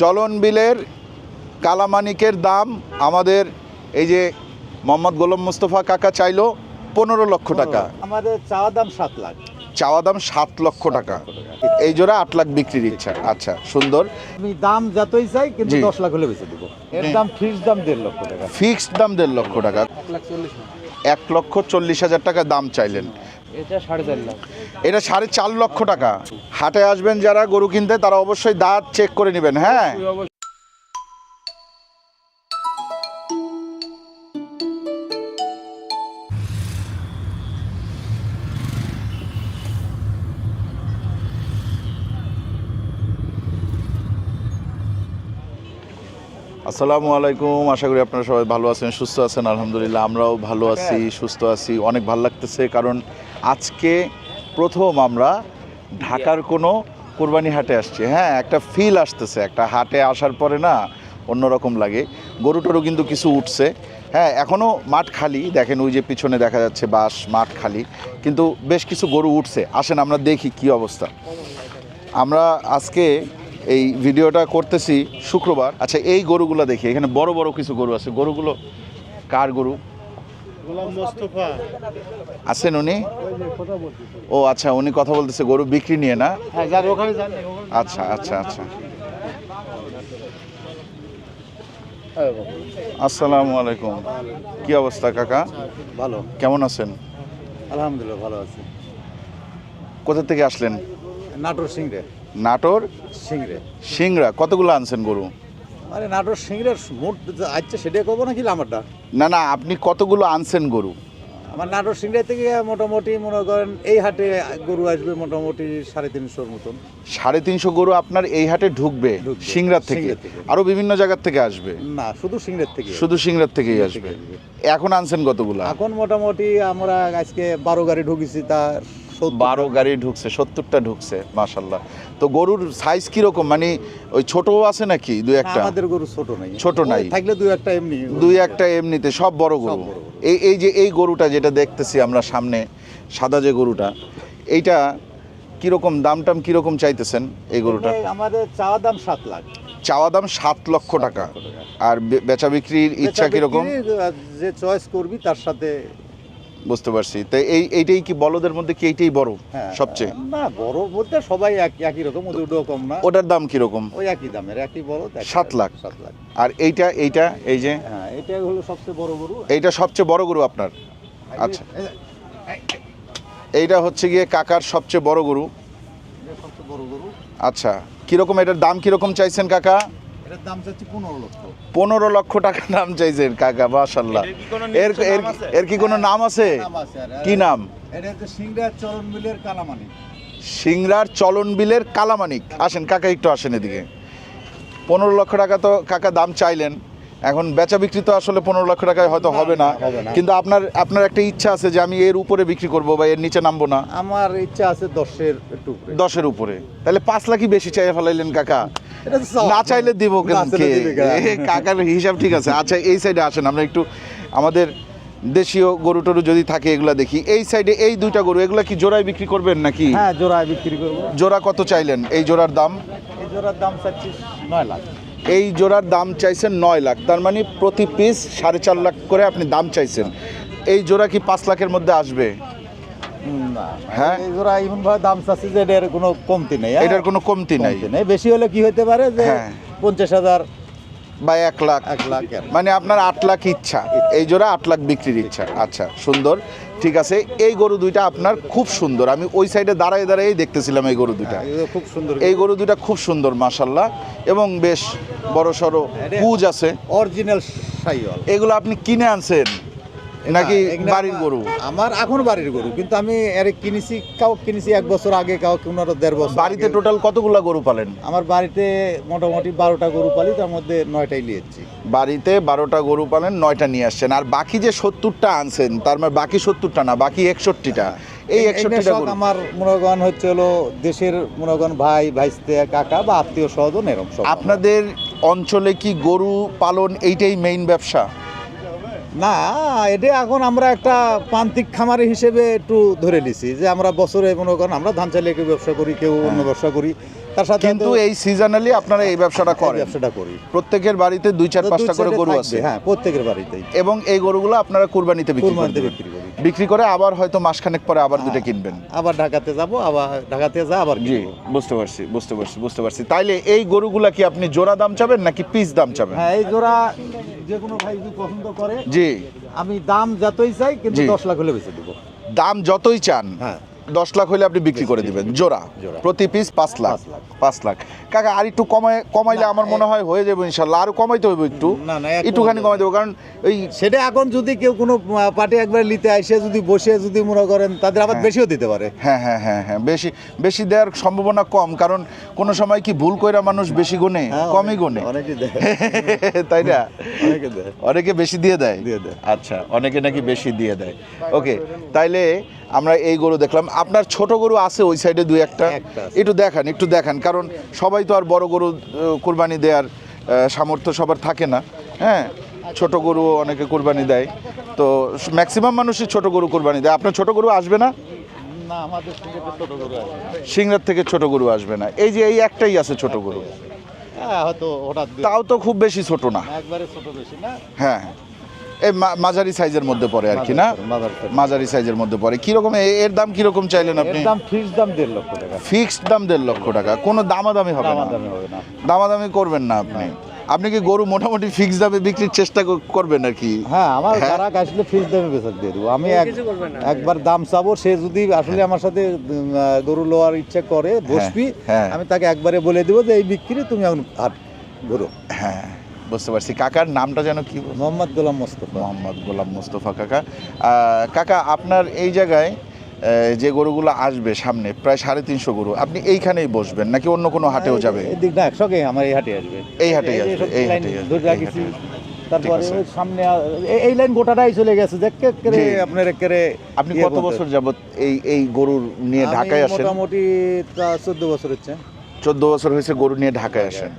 চলন বিলের কালামানিকের দাম আমাদের এই যে মোহাম্মদ গোলাম মুস্তফা কাকা চাইলো পনেরো লক্ষ টাকা। আমাদের চাওয়া দাম সাত লাখ। চাওয়া দাম সাত লক্ষ টাকা। এই জোড়া আট লাখ বিক্রির ইচ্ছা। আচ্ছা সুন্দর। আমি দাম যতই চাই কিন্তু দশ লাখ হলে বেঁচে দেবো। এর দাম ফিক্স দাম দেড় লক্ষ টাকা। ফিক্সড দাম দেড় লক্ষ টাকা। এক লক্ষ চল্লিশ হাজার টাকা দাম চাইলেন। এটা সাড়ে চার লক্ষ টাকা। হাটে আসবেন যারা গরু কিনতে তারা অবশ্যই দাঁত চেক করে নেবেন হ্যাঁ? আসসালামু আলাইকুম আশা করি আপনারা সবাই ভালো আছেন সুস্থ আছেন আলহামদুলিল্লাহ আমরাও ভালো আছি সুস্থ আছি অনেক ভালো লাগতেছে কারণ আজকে প্রথম আমরা ঢাকার কোনো কোরবানি হাটে আসছি। হ্যাঁ একটা ফিল আসতেছে, একটা হাটে আসার পরে না অন্যরকম লাগে। গরু টরু কিন্তু কিছু উঠছে। হ্যাঁ এখনও মাঠ খালি। দেখেন ওই যে পিছনে দেখা যাচ্ছে বাস মাঠ খালি। কিন্তু বেশ কিছু গরু উঠছে। আসেন, আমরা দেখি কি অবস্থা। আমরা আজকে এই ভিডিওটা করতেছি শুক্রবার। আচ্ছা এই গরুগুলো দেখি। এখানে বড় বড় কিছু গরু আছে। গরুগুলো কার গরু? আছেন উনি? ও আচ্ছা উনি কথা বলতেছে গরু বিক্রি নিয়ে না? হ্যাঁ যার ওখানে যান। আচ্ছা আচ্ছা আচ্ছা। আসসালামু আলাইকুম। কি অবস্থা কাকা? ভালো। কেমন আছেন? আলহামদুলিল্লাহ ভালো আছে। কোথা থেকে আসলেন? নাটোর সিংড়ে। নাটোর? সিংড়ে। সিংড়া। কতগুলো আনছেন গরু? আরে নাটোর সিংড়ের মোট আচ্ছা সেটাই করব নাকি আমারটা না না আপনি কতগুলো আনছেন গরু? আমার নাটোর সিংড়ে থেকে মোটামুটি মনে করেন এই হাটে গরু আসবে মোটামুটি সাড়ে তিনশোর মতন। সাড়ে তিনশো গরু আপনার এই হাটে ঢুকবে। সিংড়ার থেকে। সিংড়া থেকে। আরও বিভিন্ন জায়গার থেকে আসবে? না শুধু সিংড়ের থেকে। শুধু সিংড়ার থেকেই আসবে। এখন আনছেন কতগুলো? এখন মোটামুটি আমরা আজকে বারো গাড়ি ঢুকেছি তার। বারো গাড়ি ঢুকছে সত্তরটা ঢুকছে মাশাল্লাহ তো গরুর সাইজ কীরকম? মানে ওই ছোটও আছে নাকি দুই একটা? আমাদের গরু ছোট নাই। ছোট নাই। থাকলে দুই একটা এমনি দুই একটা এমনিতে সব বড় গরু। এই এই যে এই গরুটা যেটা দেখতেছি আমরা সামনে সাদা যে গরুটা এইটা কীরকম দাম টাম কীরকম চাইতেছেন এই গরুটা? আমাদের চাওয়া দাম সাত লাখ। চাওয়া দাম সাত লক্ষ টাকা। আর বেচা বিক্রির ইচ্ছা কীরকম? যে চয়েস করবি তার সাথে বুঝতে পারছি। তো এই এইটাই কি বলদের মধ্যে কি এইটাই বড় হ্যাঁ, সবচেয়ে? না বড় বলতে সবাই এক- একই রকম ওটাও কম না। ওটার দাম কীরকম? ওই একই দামের একই বড় সাত লাখ। সাত লাখ। আর এইটা এইটা এই যে? হ্যাঁ এটা হলো সবচেয়ে বড় গরু। এইটা সবচেয়ে বড় গরু আপনার? আচ্ছা। এইটা হচ্ছে গিয়ে কাকার সবচেয়ে বড় গরু। সবচেয়ে বড় গরু। আচ্ছা। কীরকম এটার দাম কীরকম চাইছেন কাকা? এটার দাম চাচ্ছি পনেরো লক্ষ। পনেরো লক্ষ টাকা দাম চাইছেন কাকা মাশাল্লাহ এর এর এর কি কোনো নাম আছে? নাম কি নাম? সিংড়ার চলন বিলের কালামানিক। আসেন কাকা একটু আসেন এদিকে। পনেরো লক্ষ টাকা তো কাকা দাম চাইলেন। এখন বেচা বিক্রি তো আসলে পনেরো লক্ষ টাকায় হয়তো হবে না। কিন্তু আপনার আপনার একটা ইচ্ছা আছে যে আমি এর উপরে বিক্রি করব বা এর নিচে নামবো না? আমার ইচ্ছা আছে দশের একটু দশের উপরে। তাহলে পাঁচ লাখই বেশি চাই ফেলাইলেন কাকা। না চাইলে দিব? কাকার হিসাব ঠিক আছে। আচ্ছা এই সাইডে আসেন আমরা একটু আমাদের দেশীয় গরু টরু যদি থাকে এগুলা দেখি। এই সাইডে এই দুইটা গরু এগুলা কি জোড়ায় বিক্রি করবেন নাকি? হ্যাঁ জোড়ায় বিক্রি করব। জোড়া কত চাইলেন? এই জোড়ার দাম? এই জোড়ার দাম চাচ্ছি নয় লাখ। এই জোড়ার দাম চাইছেন নয় লাখ। তার মানে প্রতি পিস সাড়ে চার লাখ করে আপনি দাম চাইছেন। এই জোড়া কি পাঁচ লাখের মধ্যে আসবে? হ্যাঁ? এই জোড়া ভাবে দাম চাচ্ছি যে এটার কোনো কমতি নেই হ্যাঁ? এটার কোনো কমতি নাই। নেই। বেশি হলে কি হতে পারে যে হ্যাঁ। পঞ্চাশ হাজার বা এক লাখ। এক লাখ মানে আপনার আট লাখ ইচ্ছা। এই জোড়া আট লাখ বিক্রির ইচ্ছা। আচ্ছা সুন্দর। ঠিক আছে এই গরু দুইটা আপনার খুব সুন্দর। আমি ওই সাইডে দাঁড়ায় দাঁড়াই দেখতেছিলাম এই গরু দুইটা। হ্যাঁ, খুব সুন্দর। এই গরু দুইটা খুব সুন্দর মাসাল্লাহ এবং বেশ বড় সড়ো পুজ আছে। অরিজিনাল এগুলো আপনি কিনে আনছেন? নাকি বাড়ির গরু? আমার এখন বাড়ির গরু কিন্তু আমি এর কিনেছি কাউ কিনেছি এক বছর আগে কাউ পনেরো দেড় বছর বাড়িতে টোটাল কতগুলা গরু পালেন? আমার বাড়িতে মোটামুটি বারোটা গরু পালি তার মধ্যে নয়টাই নিয়েছি। বাড়িতে বারোটা গরু পালেন নয়টা নিয়ে আসছেন। আর বাকি যে সত্তরটা আনছেন তার মানে বাকি সত্তরটা না বাকি একষট্টিটা। এই একষট্টিটা আমার মনোগণ হচ্ছে হলো দেশের মনোগণ ভাই ভাইস্তে কাকা বা আত্মীয় স্বজন এরকম আপনাদের অঞ্চলে কি গরু পালন এইটাই মেইন ব্যবসা? না এটা এখন আমরা একটা প্রান্তিক খামারি হিসেবে একটু ধরে নিছি যে আমরা বছরে মনে করেন আমরা ধান চালিয়ে কেউ ব্যবসা করি কেউ অন্য ব্যবসা করি। তার সাথে কিন্তু এই সিজনালি আপনারা এই ব্যবসাটা করেন। ব্যবসাটা করি। প্রত্যেকের বাড়িতে দুই চার পাঁচটা করে গরু আছে। হ্যাঁ প্রত্যেকের বাড়িতেই। এবং এই গরুগুলো আপনারা কুরবানিতে বিক্রি কুরবানিতে বিক্রি করি। বিক্রি করে আবার হয়তো মাসখানেক পরে আবার দুটো হ্যাঁ। কিনবেন। আবার ঢাকাতে যাব আবার ঢাকাতে যা আবার জি বুঝতে পারছি বুঝতে পারছি বুঝতে পারছি। তাইলে এই গরুগুলা কি আপনি জোড়া দাম চাবেন নাকি পিস দাম চাবেন? হ্যাঁ এই জোড়া যে কোনো ভাই যদি পছন্দ করে জি। আমি দাম যতই চাই কিন্তু দশ লাখ হলে বেঁচে দেবো। দাম যতই চান। হ্যাঁ। দশ লাখ হলে আপনি বিক্রি করে দিবেন। জোড়া। প্রতি পিস পাঁচ লাখ। পাঁচ লাখ। কাকা আর একটু কমায় কমাইলে আমার মনে হয় হয়ে যাবে ইনশাল্লাহ। আরও কমাইতে হবে একটু। একটুখানি কমাই দেবো কারণ ওই সেটা এখন যদি কেউ কোনো পার্টি একবার নিতে আসে যদি বসে যদি মনে করেন তাদের আবার হ্যাঁ। বেশিও দিতে পারে। হ্যাঁ হ্যাঁ হ্যাঁ হ্যাঁ। বেশি বেশি দেওয়ার সম্ভাবনা কম কারণ কোনো সময় কি ভুল কইরা মানুষ বেশি গুনে? হ্যাঁ, কমই গুনে। তাই না? অনেকে বেশি দিয়ে দেয়। দিয়ে দেয়। আচ্ছা অনেকে নাকি বেশি দিয়ে দেয়। ওকে তাইলে আমরা এই গরু দেখলাম। আপনার ছোট গরু আছে ওই সাইডে দুই একটা? একটা দেখান একটু দেখান কারণ সবাই তো আর বড় গরু কুরবানি দেওয়ার সামর্থ্য সবার থাকে না। হ্যাঁ ছোট গরু অনেকে কুরবানি দেয়। তো ম্যাক্সিমাম মানুষই ছোট গরু কুরবানি দেয়। আপনার ছোট গরু আসবে না? সিংড়ার থেকে ছোট গরু আসবে না। এই যে এই একটাই আছে ছোট গরু। হ্যাঁ তাও তো খুব বেশি ছোট না। একবারে ছোট বেশি না? হ্যাঁ। এই মাঝারি সাইজের মধ্যে পড়ে আর কি না? মাঝারি সাইজের মধ্যে পড়ে। কীরকম এ- এর দাম কীরকম চাইলেন আপনি? দাম ফিক্স দাম দেড় লক্ষ টাকা। ফিক্সড দাম দেড় লক্ষ টাকা। কোনো দামাদামি হবে না। দামাদামি হবে না। দামাদামি করবেন না আপনি। আপনি কি গরু মোটামুটি ফিক্স দামে বিক্রির চেষ্টা করবেন আর কি? হ্যাঁ আমার হ্যাঁ। গ্রাহক আসলে ফিক্স দামে বেচা দিয়ে দেবো। আমি এক- একবার দাম চাবো সে যদি আসলে আমার সাথে গরু লোয়ার ইচ্ছা করে বসবি হ্যাঁ। আমি তাকে একবারে বলে দেবো যে এই বিক্রি তুমি এখন হাট গরু হ্যাঁ। বুঝতে পারছি। কাকার নামটা যেন কি? মোহাম্মদ গোলাম মোস্তফা। মোহাম্মদ গোলাম মোস্তফা কাকা। কাকা আপনার এই জায়গায় যে গরুগুলো আসবে সামনে প্রায় সাড়ে তিনশো গরু আপনি এইখানেই বসবেন নাকি অন্য কোনো হাটেও যাবে? না একশোকে আমার এই হাটে আসবে। এই হাটেই যে আসবে, এই হাটেই আসবে, তারপরে সামনে এই- লাইন গোটাটাই চলে গেছে যে কে কে আপনার একেবারে আপনি ইয়ে কত বছর যাবত এই এই গরুর নিয়ে ঢাকায় আসেন? মোটামুটি চোদ্দ বছর হচ্ছে। চোদ্দ বছর হয়েছে গরু নিয়ে ঢাকায় আসেন।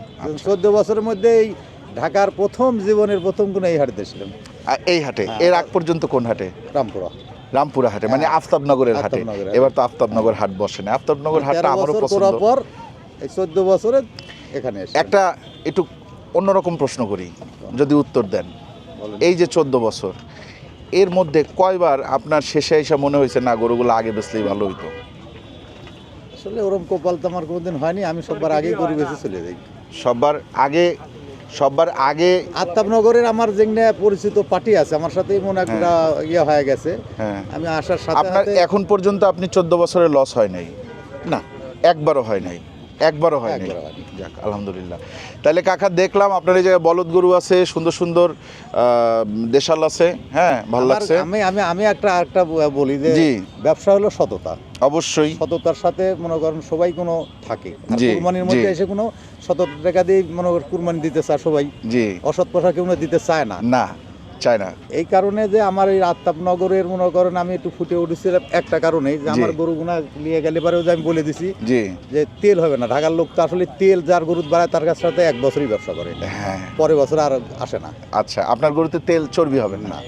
চোদ্দ বছরের মধ্যে এই ঢাকার প্রথম জীবনের প্রথম কোন এই হাটে ছিলাম আর এই হাটে। হ্যাঁ। এর আগ পর্যন্ত কোন হাটে? রামপুরা। রামপুরা হাটে মানে হ্যাঁ। আফতাবনগরের হাটে। এবার তো আফতাবনগর হাট বসে না। আফতাবনগর হাটটা আমারও পছন্দ। পর এই চোদ্দ বছরে এখানে এসে একটা একটু অন্যরকম প্রশ্ন করি যদি উত্তর দেন। এই যে চোদ্দ বছর এর মধ্যে কয়বার আপনার শেষে এসে মনে হয়েছে না গরুগুলো আগে বেচলেই ভালো হইতো আসলে ওরম কপাল তো আমার কোনোদিন হয়নি আমি সবার আগেই গরু বেঁচে চলে যাই। সববার আগে সববার আগে আত্মনগরের আমার যেখানে পরিচিত পার্টি আছে আমার সাথে মনে একটা ইয়ে হয়ে গেছে। হ্যাঁ। আমি আসার সাথে আপনার সাথে এখন পর্যন্ত আপনি চোদ্দ বছরের লস হয় নাই। না। একবারও হয় নাই। একবারও হয় একবারও হয়নি। যাক আলহামদুলিল্লাহ। তাহলে কাকা দেখলাম আপনার এই জায়গায় বলদ গরু আছে সুন্দর সুন্দর দেশাল আছে হ্যাঁ ভালো লাগছে? আমি আমি আমি একটা একটা বলি যে ব্যবসা হলো সততা। অবশ্যই। সততার সাথে মনে করেন সবাই কোনো থাকে। কুরবানির মধ্যে এসে কোনো সতত টাকা দিয়ে মনে করেন কুরবানি দিতে চায় সবাই। জি। অসৎ পয়সা কেউ দিতে চায় না। না। চাই না এই কারণে যে আমার এই আত্তাপনগরের মনে করেন আমি একটু ফুটে উঠেছিলাম একটা কারণেই যে। আমার গরুগুনা নিয়ে গেলে পরেও যে আমি বলে দিছি জি। যে তেল হবে না। ঢাকার লোক তো আসলে তেল যার গরুত বাড়ায় তার কাছ সাথে এক বছরই ব্যবসা করে। হ্যাঁ। পরের বছর আর আসে না। আচ্ছা আপনার গরুতে তেল চর্বি হবে না?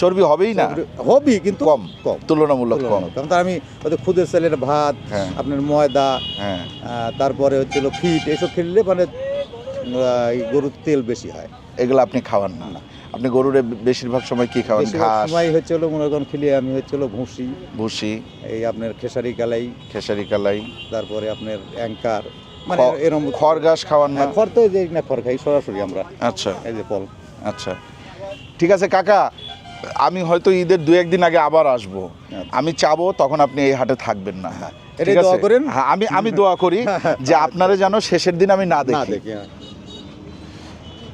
চর্বি হবেই না? হবি কিন্তু কম। কম। তুলনামূলক কম। কারণ তার আমি হয়তো খুদের চালের ভাত হ্যাঁ। আপনার ময়দা হ্যাঁ। তারপরে হচ্ছিল ফিট এসব খেললে মানে গরুর তেল বেশি হয়। এগুলো আপনি খাওয়ান না। আপনি গরুরে বেশিরভাগ সময় কি খাওয়ান? ঘাস? সময় হচ্ছিল মনে করেন খেলে আমি হচ্ছিল ভুসি। ভুসি। এই আপনার খেসারি কালাই। খেসারি কালাই। তারপরে আপনার অ্যাঙ্কার মানে এরকম খড় ঘাস খাওয়ান না? হ্যাঁ, খড় তো যে না খড় খাই সরাসরি আমরা। আচ্ছা। এই যে ফল। আচ্ছা। ঠিক আছে কাকা আমি হয়তো ঈদের দু একদিন আগে আবার আসব। আমি চাবো তখন আপনি এই হাটে থাকবেন না। এটাই ঠিক আছে? করেন। হ্যাঁ আমি আমি দোয়া করি যে আপনারা যেন শেষের দিন আমি না দেখি হ্যাঁ।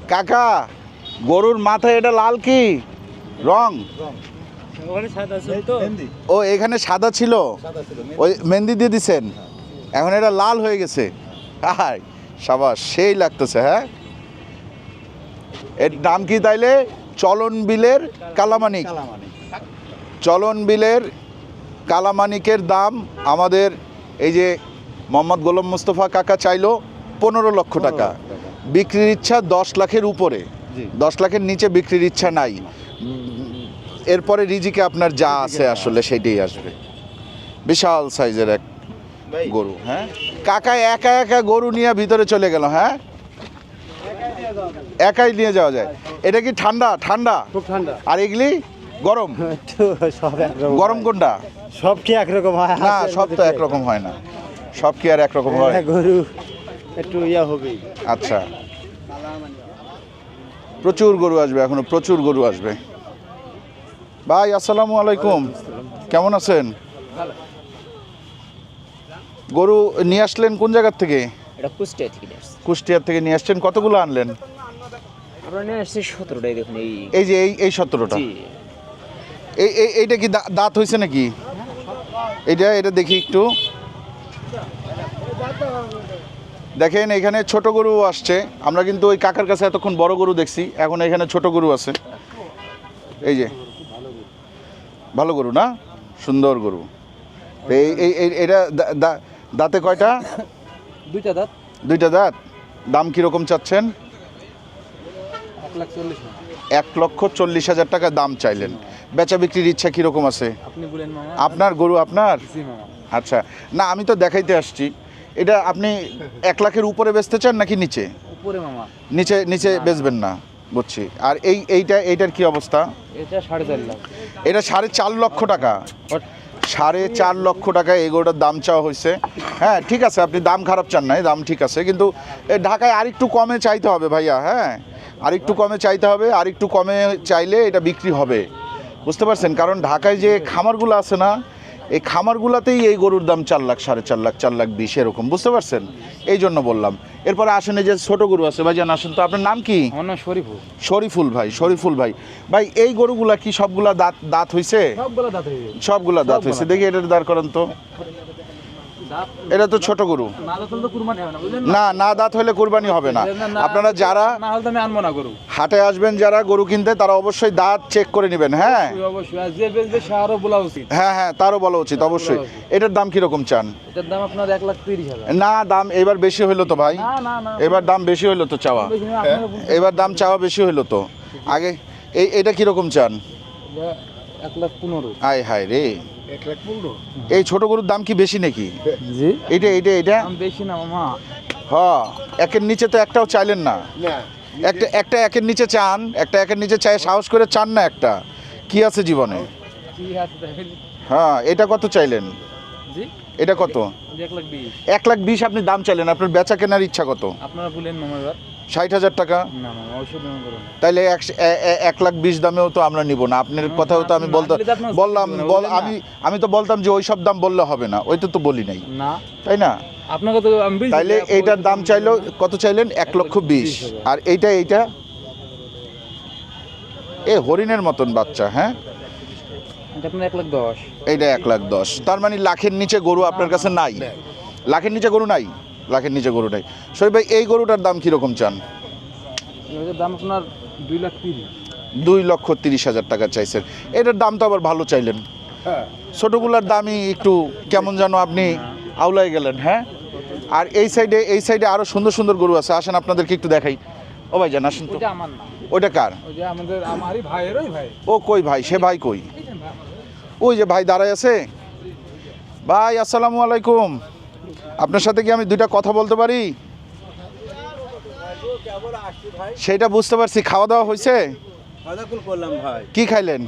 কাকা গরুর মাথায় এটা লাল কি? রং? ও এখানে সাদা ছিল? সাদা ছিল, মেহেন্দি। ওই মেহেন্দি দিয়ে দিছেন? এখন এটা লাল হয়ে গেছে। হাই সাবাস সেই লাগতেছে হ্যাঁ? এর দাম কি তাইলে? চলন বিলের কালামানিক। চলন বিলের কালামানিকের দাম আমাদের এই যে মোহাম্মদ গোলাম মুস্তফা কাকা চাইলো পনেরো লক্ষ টাকা। বিক্রির ইচ্ছা দশ লাখের উপরে। দশ লাখের নিচে বিক্রির ইচ্ছা নাই। এরপরে রিজিকে আপনার যা আছে আসলে সেটাই আসবে। বিশাল সাইজের এক গরু হ্যাঁ? কাকা একা একা গরু নিয়ে ভিতরে চলে গেল হ্যাঁ? একাই নিয়ে যাওয়া যায়। এটা কি ঠান্ডা? ঠান্ডা? খুব ঠান্ডা। আর এগুলি? গরম? গরম কোনটা? সব কি একরকম হয়? না সব তো একরকম হয় না। সব কি আর একরকম হয়? হ্যাঁ, গরু একটু ইয়া হবেই। আচ্ছা। প্রচুর গরু আসবে এখনও প্রচুর গরু আসবে। ভাই আসসালামু আলাইকুম। কেমন আছেন? গরু নিয়ে আসলেন কোন জায়গার থেকে? কুষ্টিয়ার থেকে নিয়ে আসছেন কতগুলো আনলেন? এই এই যে এই এই সতেরোটা? এই এই এইটা কি দাঁত হয়েছে নাকি? এটা এটা দেখি একটু। দেখেন এখানে ছোট গরু আসছে। আমরা কিন্তু ওই কাকার কাছে এতক্ষণ বড় গরু দেখছি। এখন এখানে ছোট গরু আছে। এই যে ভালো গরু না? সুন্দর গরু। এই এই এটা দাঁতে কয়টা? দুইটা দাঁত। দুইটা দাঁত। দাম কীরকম চাচ্ছেন? এক লক্ষ চল্লিশ হাজার টাকা দাম চাইলেন। বেচা বিক্রির ইচ্ছা কীরকম আছে? আপনার গরু আপনার? আচ্ছা। না আমি তো দেখাইতে আসছি। এটা আপনি এক লাখের উপরে বেচতে চান নাকি নিচে? উপরে মামা। নিচে নিচে বেচবেন না বুঝছি। আর এই এইটা এইটার কি অবস্থা? এটা সাড়ে চার লাখ। এটা সাড়ে চার লক্ষ টাকা। সাড়ে চার লক্ষ টাকা এগোটার দাম চাওয়া হয়েছে। হ্যাঁ ঠিক আছে আপনি দাম খারাপ চান নাই দাম ঠিক আছে। কিন্তু ঢাকায় আরেকটু কমে চাইতে হবে ভাইয়া হ্যাঁ? আরেকটু কমে চাইতে হবে আরেকটু কমে চাইলে এটা বিক্রি হবে। বুঝতে পারছেন? কারণ ঢাকায় যে খামারগুলো আছে না এই খামারগুলাতেই এই গরুর দাম চার লাখ সাড়ে চার লাখ চার লাখ বিশ এরকম বুঝতে পারছেন? এই জন্য বললাম। এরপরে আসেন এই যে ছোট গরু আছে ভাই যান আসেন তো আপনার নাম কি? আমার নাম শরীফুল। শরীফুল ভাই শরীফুল ভাই। ভাই এই গরুগুলা কি সবগুলা দাঁত দাঁত হইছে? সবগুলো দাঁত সবগুলা দাঁত হয়েছে দেখি এটা দাঁড় করেন তো। এটা তো ছোট গরু। না না দাঁত হলে কোরবানি হবে না। আপনারা যারা হাটে আসবেন যারা গরু কিনতে তারা অবশ্যই দাঁত চেক করে নেবেন হ্যাঁ? হ্যাঁ হ্যাঁ তারও বলা উচিত অবশ্যই। এটার দাম কীরকম চান? না দাম এবার বেশি হইল তো ভাই। এবার দাম বেশি হইল তো চাওয়া। এবার দাম চাওয়া বেশি হইল তো। আগে এই এটা কীরকম চান? এক লাখ পনেরো। আয় হায় রে। এক লাখ পনেরো। এই ছোট গরুর দাম কি বেশি নাকি? জি। এটা এটা এটা বেশি না মামা। হ একের নিচে তো একটাও চাইলেন না। একটা একটা একের নিচে চান একটা একের নিচে চাই সাহস করে চান না একটা। কি আছে জীবনে? কি আছে হ্যাঁ এটা কত চাইলেন? জি। এটা কত? যে এক লাখ বিশ। এক লাখ বিশ আপনি দাম চাইলেন আপনার বেচা কেনার ইচ্ছা কত? আপনারা বলেন মামা এবার। ষাট হাজার টাকা? তাইলে এক- লাখ বিশ দামেও তো আমরা নিব না। আপনার কথাও তো আমি বলতাম বললাম। আমি আমি তো বলতাম যে ওই সব দাম বললে হবে না। ওইটা তো বলি নাই। তাই না? আপনাকে তো তাইলে এইটার দাম চাইলো কত চাইলেন? এক লক্ষ বিশ। আর এইটা এইটা? এ হরিণের মতন বাচ্চা হ্যাঁ? এইটা এক লাখ দশ। তার মানে লাখের নিচে গরু আপনার কাছে নাই। লাখের নিচে গরু নাই? লাখের নিচে গরুটাই শরীফ ভাই এই গরুটার দাম কীরকম চান? দাম আপনার দুই লাখ তিরিশ। দুই লক্ষ তিরিশ হাজার টাকা চাইছেন। এটার দাম তো আবার ভালো চাইলেন। ছোটোগুলার দামই একটু কেমন যেন আপনি আউলাই গেলেন হ্যাঁ? আর এই সাইডে এই সাইডে আরও সুন্দর সুন্দর গরু আছে। আসেন আপনাদেরকে একটু দেখাই। ও ভাই জান আসেন তো। ওইটা কার? ও কই ভাই? সে ভাই কই? ওই যে ভাই দাঁড়ায় আছে। ভাই আসসালামু আলাইকুম। আপনার সাথে কি আমি দুইটা কথা বলতে পারি? সেটা বুঝতে পারছি। খাওয়া দাওয়া হয়েছে? কি খাইলেন?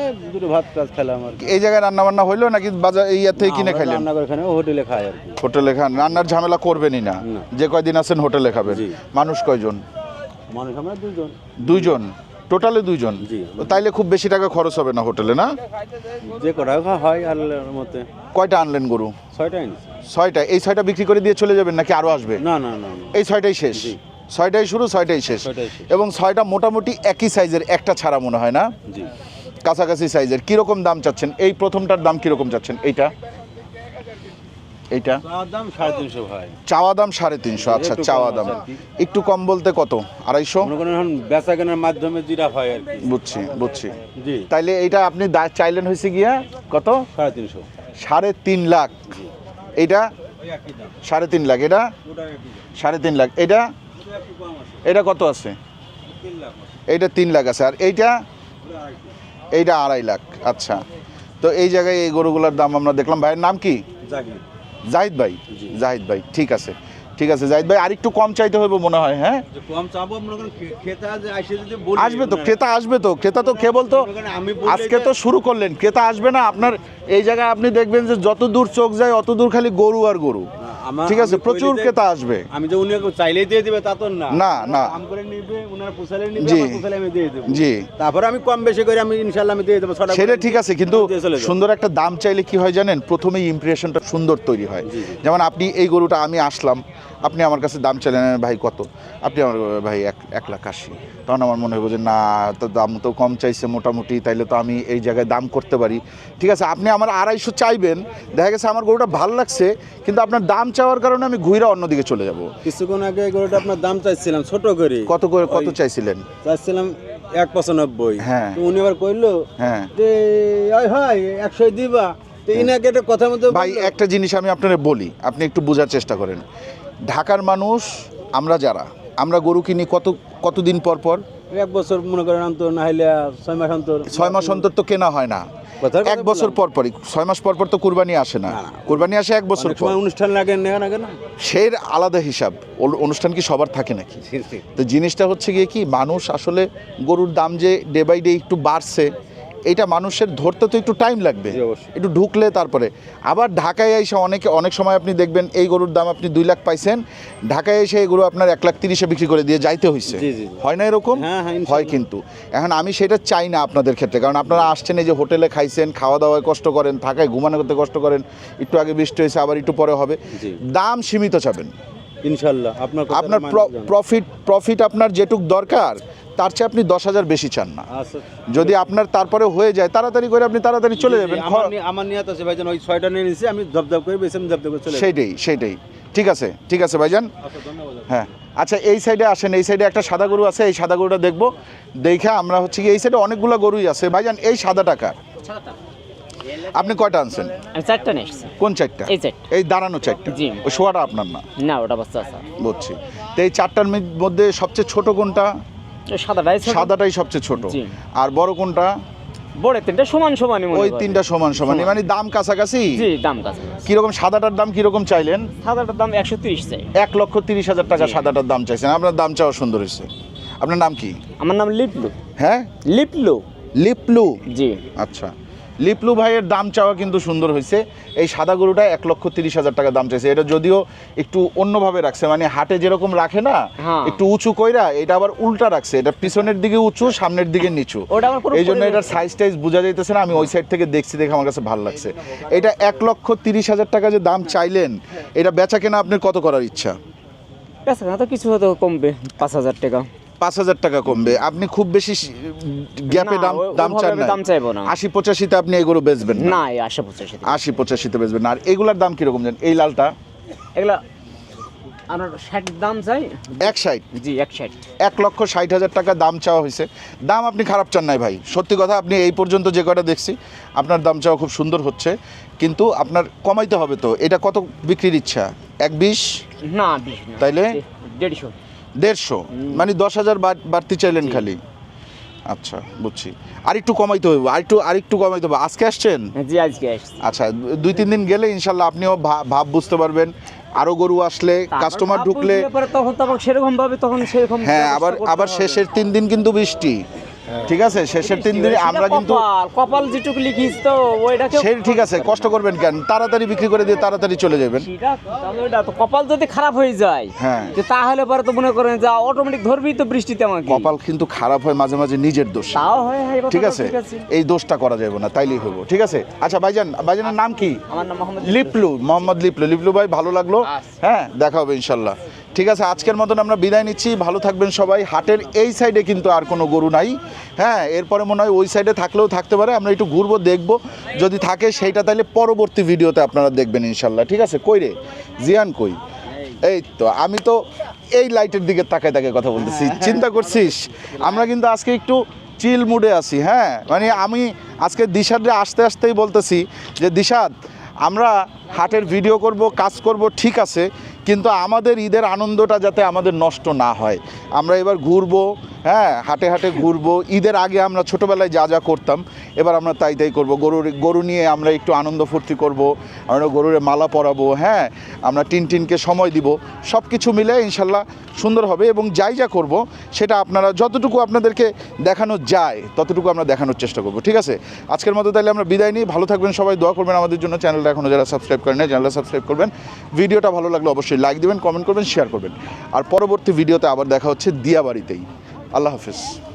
এই দুটো ভাত টাত খেলাম আর এই জায়গায় রান্না বান্না হইল নাকি বাজার এই ইয়ার থেকে কিনে খাইলেন? হোটেলে খাই আর হোটেলে খান। রান্নার ঝামেলা করবেনই না। যে কয়দিন আছেন হোটেলে খাবেন। মানুষ কয়জন? মানুষ আমরা দুজন দুইজন? টোটালে দুইজন? তাইলে খুব বেশি টাকা খরচ হবে না হোটেলে না? যে কটা হয় আল্লাহর মতে। কয়টা আনলেন গরু? ছয়টা ছয়টা? এই ছয়টা বিক্রি করে দিয়ে চলে যাবেন নাকি আরও আসবে? না না না এই ছয়টাই শেষ? ছয়টাই শুরু ছয়টাই শেষ। এবং ছয়টা মোটামুটি একই সাইজের একটা ছাড়া মনে হয় না? কাছাকাছি সাইজের। কীরকম দাম চাচ্ছেন? এই প্রথমটার দাম কীরকম চাচ্ছেন? এইটা? তিনশো চাওয়া দাম সাড়ে তিনশো আচ্ছা চাওয়া দাম। একটু কম বলতে কত? আড়াইশো? বেচা কেনার মাধ্যমে যেটা হয় আর বুঝছি বুঝছি। তাইলে এইটা আপনি চাইলেন হয়েছে গিয়া কত? সাড়ে তিনশো। সাড়ে তিন লাখ। এইটা? সাড়ে তিন লাখ। এটা সাড়ে তিন লাখ। এটা এটা কত আছে? এইটা তিন লাখ আছে। আর এইটা? এইটা আড়াই লাখ। আচ্ছা। তো এই জায়গায় এই গরুগুলোর দাম আমরা দেখলাম। ভাইয়ের নাম কি? জাগির জাহিদ ভাই জাহিদ ভাই ঠিক আছে ঠিক আছে জাহিদ ভাই আরেকটু কম চাইতে হবে মনে হয় হ্যাঁ? কম চাবো মনে আসবে তো ক্রেতা আসবে তো ক্রেতা তো কেবল তো মনে আজকে তো শুরু করলেন ক্রেতা আসবে না আপনার এই জায়গায় আপনি দেখবেন যে যত দূর চোখ যায় অত দূর খালি গরু আর গরু। আমার- ঠিক আছে প্রচুর ক্রেতা আসবে আমি যে উনিকে চাইলেই দিয়ে দিবে তা তো না না, না। আম করে নিবে উনার পোষালে নিবে জি। পোষালে আমি দিয়ে দেব জি তারপর আমি কম বেশি করে আমি ইনশাআল্লাহ আমি দিয়ে দেব সেটা ঠিক আছে কিন্তু। সুন্দর একটা দাম চাইলে কি হয় জানেন প্রথমেই ইমপ্রেশনটা সুন্দর তৈরি হয়। যেমন আপনি এই গরুটা আমি আসলাম আপনি আমার কাছে দাম চাইলেন ভাই কত? আপনি আমার ভাই এক এক লাখ আশি। তখন আমার মনে হবে যে না তো দাম তো কম চাইছে মোটামুটি তাইলে তো আমি এই জায়গায় দাম করতে পারি। ঠিক আছে আপনি আমার আড়াইশো চাইবেন দেখা গেছে আমার গরুটা ভালো লাগছে কিন্তু আপনার দাম চাওয়ার কারণে আমি ঘুরে অন্যদিকে চলে যাব। কিছুক্ষণ আগে গরুটা আপনার দাম চাইছিলাম ছোট করে। কত করে কত চাইছিলেন? চাইছিলাম এক পঁচানব্বই। হ্যাঁ। উনি আবার কইলো হ্যাঁ। যে হয় একশো দিবা। তো ইনাকে একটা কথা মতো ভাই একটা জিনিস আমি আপনাদের বলি আপনি একটু বোঝার চেষ্টা করেন। ঢাকার মানুষ আমরা যারা। আমরা গরু কিনি কত কতদিন পর পর? এক বছর মনে করেন অন্তর না হইলে ছয় মাস অন্তর। ছয় মাস অন্তর তো কেনা হয় না। এক বছর পর পরই। ছয় মাস পর পর তো কুরবানি আসে না। কুরবানি আসে এক বছর পর। অনুষ্ঠান লাগে না সেই আলাদা হিসাব। অনুষ্ঠান কি সবার থাকে নাকি? তো জিনিসটা হচ্ছে গিয়ে কি মানুষ আসলে গরুর দাম যে ডে বাই ডে একটু বাড়ছে এটা মানুষের ধরতে তো একটু টাইম লাগবে। একটু ঢুকলে তারপরে। আবার ঢাকায় এসে অনেকে অনেক সময় আপনি দেখবেন এই গরুর দাম আপনি দুই লাখ পাইছেন। ঢাকায় এসে এই গরু আপনার এক লাখ তিরিশে বিক্রি করে দিয়ে যাইতে হয়েছে। হয় না এরকম? হ্যাঁ, হ্যাঁ। হয় কিন্তু। এখন আমি সেটা চাই না আপনাদের ক্ষেত্রে। কারণ আপনারা আসছেন এই যে হোটেলে খাইছেন খাওয়া দাওয়ায় কষ্ট করেন থাকায় ঘুমানো করতে কষ্ট করেন একটু আগে বৃষ্টি হয়েছে আবার একটু পরে হবে। দাম সীমিত চাবেন। ইনশাল্লাহ আপনার আপনার প্র- প্রফিট প্রফিট আপনার যেটুক দরকার তার চেয়ে আপনি দশ হাজার বেশি চান না। আচ্ছা। যদি আপনার তারপরে হয়ে যায় তাড়াতাড়ি করে আপনি তাড়াতাড়ি চলে যাবেন। আমার নিয়ত আছে ভাইজান ওই ছয়টা নিয়ে নিছি আমি ধপধপ করে বেশি আমি ধপধপ করে চলে ঠিক আছে ঠিক আছে ভাইজান। আচ্ছা হ্যাঁ। আচ্ছা এই সাইডে আসেন এই সাইডে একটা সাদা গরু আছে এই সাদা গরুটা দেখব। দেখে আমরা হচ্ছে কি এই সাইডে অনেকগুলো গরুই আছে। ভাইজান এই সাদা টাকা আপনি কয়টা আনছেন? চারটা নিয়ে কোন চারটা? এই চারটা। এই দাঁড়ানো চারটা। জি। ওই শোয়াটা আপনার না? না ওটা বাচ্চা আছে। বুঝছি। তো এই চারটার মধ্যে সবচেয়ে ছোট কোনটা? সাদাটাই সাদাটাই সবচেয়ে ছোট। আর বড় কোনটা? বড় তিনটা সমান ওই তিনটা সমান মানে দাম কাছাকাছি? জি দাম কাছে কীরকম সাদাটার দাম কীরকম চাইলেন? সাদাটার দাম একশো তিরিশ চাই। এক লক্ষ তিরিশ হাজার টাকা সাদাটার দাম চাইছেন। আপনার দাম চাওয়া সুন্দর হয়েছে। আপনার নাম কি? আমার নাম লিপলু। হ্যাঁ? লিপলু। লিপলু? জি। আচ্ছা। লিপলু ভাইয়ের দাম চাওয়া কিন্তু সুন্দর হয়েছে। এই সাদা গরুটা এক লক্ষ তিরিশ হাজার টাকা দাম চাইছে। এটা যদিও একটু অন্যভাবে রাখছে মানে হাটে যেরকম রাখে না হ্যাঁ। একটু উঁচু কইরা এটা আবার উল্টা রাখছে। এটা পিছনের দিকে উঁচু সামনের দিকে নিচু। এই জন্য এটার সাইজ টাইজ বোঝা যাইতেছে না আমি ওই সাইড থেকে দেখছি দেখে আমার কাছে ভালো লাগছে। এটা এক লক্ষ তিরিশ হাজার টাকা যে দাম চাইলেন এটা বেচা কেনা আপনার কত করার ইচ্ছা? বেচা কেনা তো কিছু হয়তো কমবে পাঁচ হাজার টাকা। পাঁচ হাজার টাকা কমবে। আপনি খুব বেশি গ্যাপে দাম দাম চান না দাম চাইব না। আশি পঁচাশিতে আপনি এগুলো বেচবেন না। আশা পঁচাশি আশি পঁচাশিতে বেচবেন না। আর এগুলার দাম কীরকম জানেন? এই লালটা? এগুলা আপনার ষাট দাম চাই? এক ষাট? জি এক ষাট। এক লক্ষ ষাট হাজার টাকা দাম চাওয়া হয়েছে। দাম আপনি খারাপ চান নাই ভাই। সত্যি কথা আপনি এই পর্যন্ত যে কটা দেখছি আপনার দাম চাওয়া খুব সুন্দর হচ্ছে। কিন্তু আপনার কমাইতে হবে তো। এটা কত বিক্রির ইচ্ছা? এক বিশ? না বিশ না। তাইলে? দেড়শো। দেড়শো? মানে দশ হাজার বাড়তি চাইলেন খালি। আচ্ছা বুঝছি। আর একটু কমাইতে হবে আর একটু আর একটু কমাইতে হবে আজকে আসছেন? জি আজকে আচ্ছা দুই তিন দিন গেলে ইনশাল্লাহ আপনিও ভাব বুঝতে পারবেন। আরও গরু আসলে কাস্টমার ঢুকলে তখন সেরকম ভাবে তখন সেরকম হ্যাঁ আবার আবার শেষের তিন দিন কিন্তু বৃষ্টি। ঠিক আছে? শেষের তিন দিনে আমরা কিন্তু কপাল যেটুকু লিখিস তো ওইটাকে সে ঠিক আছে কষ্ট করবেন কেন? তাড়াতাড়ি বিক্রি করে দিয়ে তাড়াতাড়ি চলে যাবেন। তো কপাল যদি খারাপ হয়ে যায় হ্যাঁ। তাহলে পরে তো মনে করেন যা অটোমেটিক ধরবি তো বৃষ্টিতে আমাকে। কপাল কিন্তু খারাপ হয় মাঝে মাঝে নিজের দোষ। তাও হয় হ্যাঁ, ঠিক আছে? এই দোষটা করা যাবে না তাইলেই হইব। ঠিক আছে? আচ্ছা ভাইজান ভাইজানের নাম কি? আমার নাম মোহাম্মদ লিপলু। মোহাম্মদ লিপলু। লিপলু ভাই ভালো লাগল। আচ্ছা। হ্যাঁ দেখা হবে ইনশাল্লাহ। ঠিক আছে আজকের মতন আমরা বিদায় নিচ্ছি। ভালো থাকবেন সবাই। হাটের এই সাইডে কিন্তু আর কোনো গরু নাই। হ্যাঁ এরপরে মনে হয় ওই সাইডে থাকলেও থাকতে পারে। আমরা একটু ঘুরবো দেখব। যদি থাকে সেইটা তাহলে পরবর্তী ভিডিওতে আপনারা দেখবেন ইনশাল্লাহ। ঠিক আছে কই রে? জিয়ান কই? এই তো আমি তো এই লাইটের দিকে তাকায় তাকায় কথা বলতেছি। চিন্তা করছিস? আমরা কিন্তু আজকে একটু চিল মুডে আছি হ্যাঁ? মানে আমি আজকে দিশারে আসতে আসতেই বলতেছি যে দিশাদ আমরা হাটের ভিডিও করব কাজ করব ঠিক আছে। কিন্তু আমাদের ঈদের আনন্দটা যাতে আমাদের নষ্ট না হয়। আমরা এবার ঘুরবো হ্যাঁ হাটে হাটে ঘুরবো। ঈদের আগে আমরা ছোটোবেলায় যা যা করতাম, এবার আমরা তাই তাই করব। গরুর গরু নিয়ে আমরা একটু আনন্দ ফুর্তি করব, আমরা গরুরে মালা পরাবো হ্যাঁ আমরা টিন টিনকে সময় দিব। সব কিছু মিলে ইনশাল্লাহ সুন্দর হবে এবং যাই যা করব, সেটা আপনারা যতটুকু আপনাদেরকে দেখানো যায়, ততটুকু আমরা দেখানোর চেষ্টা করব। ঠিক আছে? আজকের মতো তাহলে আমরা বিদায় নিই। ভালো থাকবেন সবাই, দোয়া করবেন আমাদের জন্য। চ্যানেলটা এখনও যারা সাবস্ক্রাইব করেন না চ্যানেলটা সাবস্ক্রাইব করবেন। ভিডিওটা ভালো লাগলে অবশ্যই লাইক দিবেন কমেন্ট করবেন শেয়ার করবেন। আর পরবর্তী ভিডিওতে আবার দেখা হচ্ছে দিয়াবাড়িতেই। আল্লাহ হাফিজ।